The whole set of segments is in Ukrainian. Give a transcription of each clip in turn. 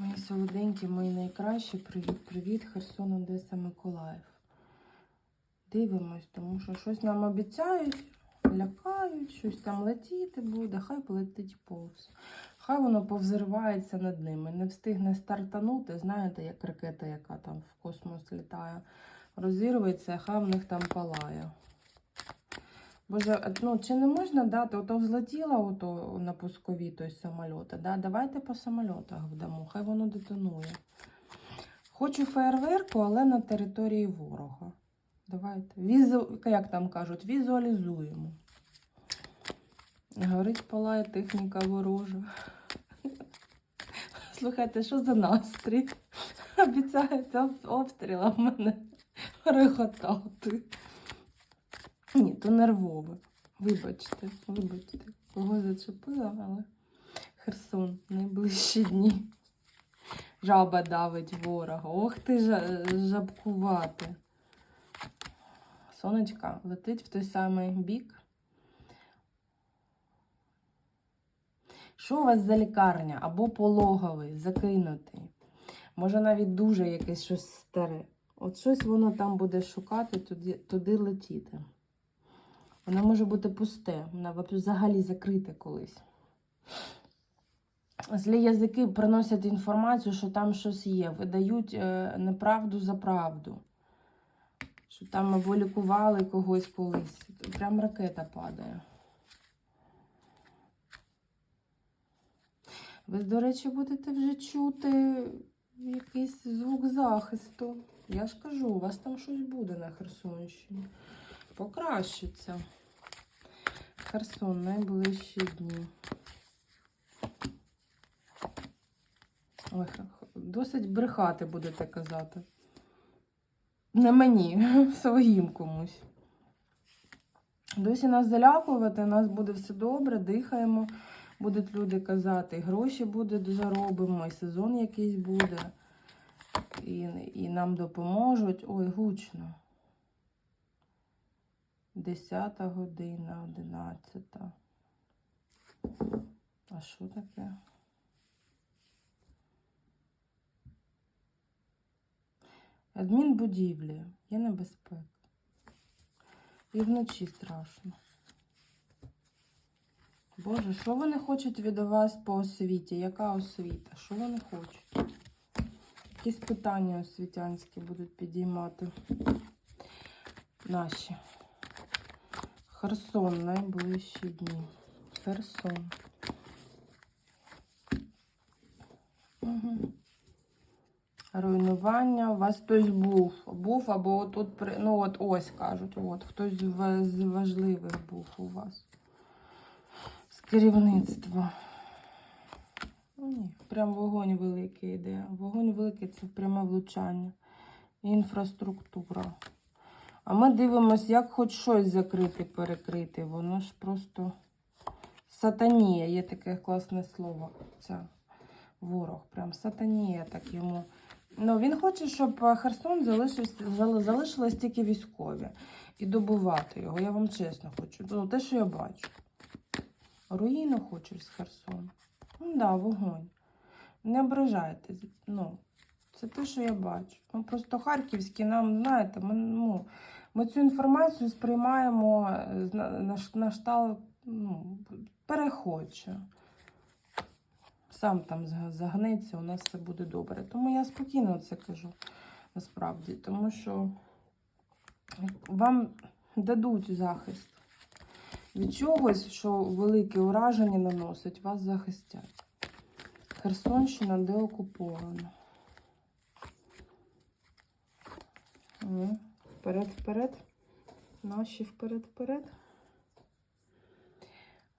Мої солоденькі, мої найкращі. Привіт, привіт, Херсон, Одеса, Миколаїв. Дивимось, тому що щось нам обіцяють, лякають, щось там летіти буде, хай полетить повз. Хай воно повзривається над ними. Не встигне стартанути, знаєте, як ракета, яка там в космос літає, розірветься, хай в них там палає. Боже, ну чи не можна дати, ото взлетіла ото на пускові той самоліт, да? давайте по самольотах вдамо, хай воно детонує. Хочу фейерверку, але на території ворога. Давайте. Візу... Як там кажуть, візуалізуємо. Горить палає техніка ворожа. Слухайте, що за настрій? Обіцяють об- обстрілом мене реготати. Ні, то нервове. Вибачте, вибачте, кого зачепила, але Херсон найближчі дні. Жаба давить ворога. Ох ти жа- жабкувати. Сонечка летить в той самий бік. Що у вас за лікарня? Або пологовий, закинутий. Може навіть дуже якесь щось старе. От щось воно там буде шукати, туди, туди летіти. Воно може бути пусте, воно взагалі закрите колись. Злі язики приносять інформацію, що там щось є, видають е, неправду за правду. Що там або лікували когось колись. Прям ракета падає. Ви, до речі, будете вже чути якийсь звук захисту. Я ж кажу, у вас там щось буде на Херсонщині. Покращиться. Херсон найближчі дні. Ой, досить брехати будете казати. Не мені, своїм комусь. Досі нас залякувати, у нас буде все добре, дихаємо. Будуть люди казати, гроші буде заробимо, і сезон якийсь буде. І, і нам допоможуть. Ой, гучно. 10 година, 11. А що таке? Адмінбудівлі. Є небезпека. І вночі страшно. Боже, що вони хочуть від вас по освіті? Яка освіта? Що вони хочуть? Якісь питання освітянські будуть підіймати. Наші. Херсон найближчі дні. Херсон. Угу. Руйнування. У вас хтось був. Був або тут, ну от ось кажуть, от хтось з важливих був у вас. З керівництва. Ну, Ні, прям вогонь великий йде. Вогонь великий це пряме влучання. Інфраструктура. А ми дивимося, як хоч щось закрити, перекрити. Воно ж просто сатанія. Є таке класне слово. Це ворог. Прям сатанія так йому. Ну, він хоче, щоб Херсон залишився, зали- тільки військові. І добувати його. Я вам чесно хочу. Ну, те, що я бачу. Руїну хочуть з Херсону. Ну, да, вогонь. Не ображайтесь. Ну, це те, що я бачу. Ну, просто Харківські нам, знаєте, ми, ну, ми цю інформацію сприймаємо е, на, на, штал ну, перехоче. Сам там загнеться, у нас все буде добре. Тому я спокійно це кажу насправді, тому що вам дадуть захист. Від чогось, що велике ураження наносить, вас захистять. Херсонщина деокупована. М, Вперед, вперед. Наші вперед, вперед.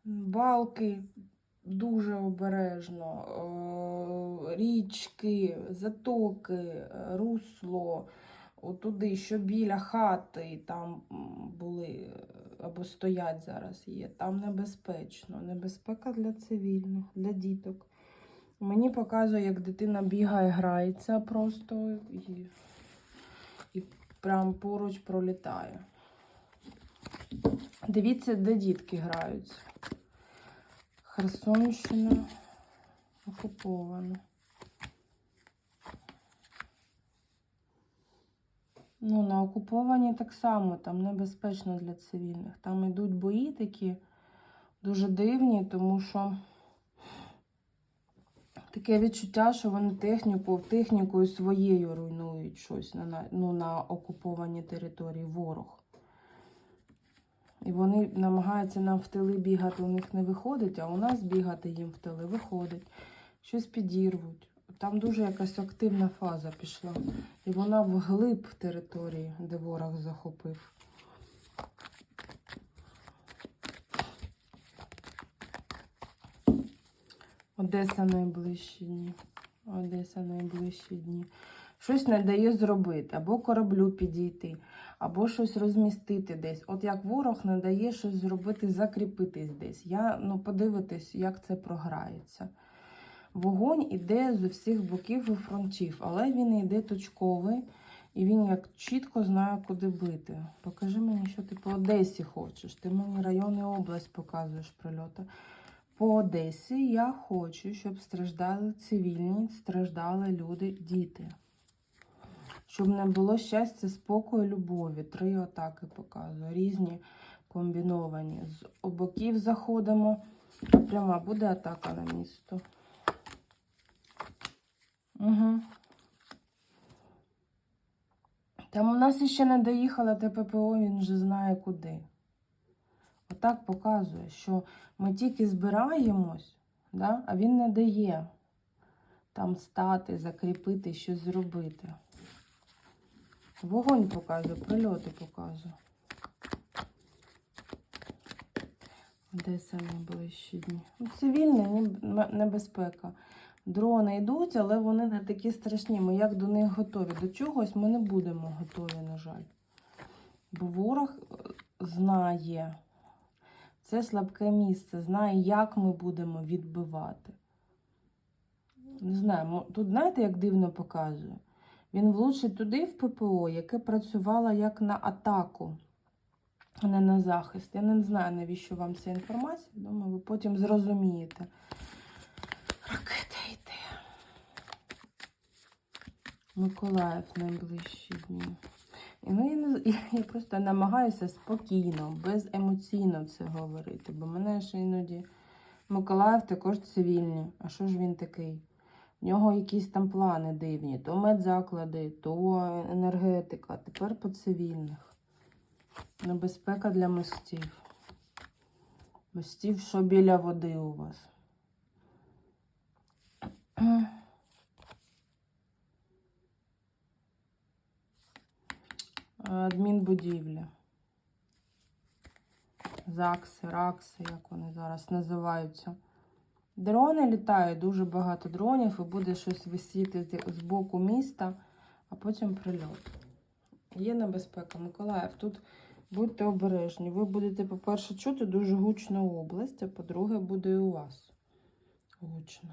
Балки дуже обережно. Річки, затоки, русло. Отуди, що біля хати там були або стоять зараз є. Там небезпечно. Небезпека для цивільних, для діток. Мені показує, як дитина бігає, грається просто і прям поруч пролітаю. Дивіться, де дітки граються. Херсонщина окупована. Ну, на окуповані так само, там небезпечно для цивільних. Там йдуть бої такі дуже дивні, тому що таке відчуття, що вони техніку, технікою своєю руйнують щось на, ну, на окупованій території ворог. І вони намагаються нам в тили бігати, у них не виходить, а у нас бігати їм в тили виходить. Щось підірвуть. Там дуже якась активна фаза пішла. І вона вглиб території, де ворог захопив. Одеса найближчі дні. Одеса найближчі дні. Щось не дає зробити, або кораблю підійти, або щось розмістити десь. От як ворог не дає щось зробити, закріпитись десь. Я ну подивитись, як це програється. Вогонь іде з усіх боків і фронтів, але він йде точковий, і він як чітко знає, куди бити. Покажи мені, що ти по Одесі хочеш. Ти мені район і область показуєш прильоти. По Одесі я хочу, щоб страждали цивільні, страждали люди, діти. Щоб не було щастя, спокою, любові. Три атаки показую. Різні комбіновані. З обоків заходимо. Пряма буде атака на місто. Угу. Там у нас іще не доїхала ТППО, він вже знає куди. Отак показує, що ми тільки збираємось, да? а він не дає там стати, закріпити, щось зробити. Вогонь показує, прильоти показує. Одеса найближчі дні. Ну, Цивільна небезпека. Дрони йдуть, але вони не такі страшні. Ми як до них готові. До чогось ми не будемо готові, на жаль. Бо ворог е, знає, це слабке місце, знає, як ми будемо відбивати. Не знаю, тут знаєте, як дивно показує? Він влучить туди в ППО, яке працювало як на атаку, а не на захист. Я не знаю, навіщо вам ця інформація. Думаю, ви потім зрозумієте. Ракета йде. Миколаїв найближчі дні. І ну, я, не, я, просто намагаюся спокійно, беземоційно це говорити, бо мене ж іноді Миколаїв також цивільний. А що ж він такий? В нього якісь там плани дивні, то медзаклади, то енергетика, тепер по цивільних. Небезпека для мостів. Мостів, що біля води у вас. Адмінбудівлі. ЗАГСи, РАКСи, як вони зараз називаються. Дрони літають, дуже багато дронів, і буде щось висіти з боку міста, а потім прильот. Є небезпека, Миколаїв. Тут будьте обережні. Ви будете, по-перше, чути дуже гучну область, а по-друге, буде і у вас гучно.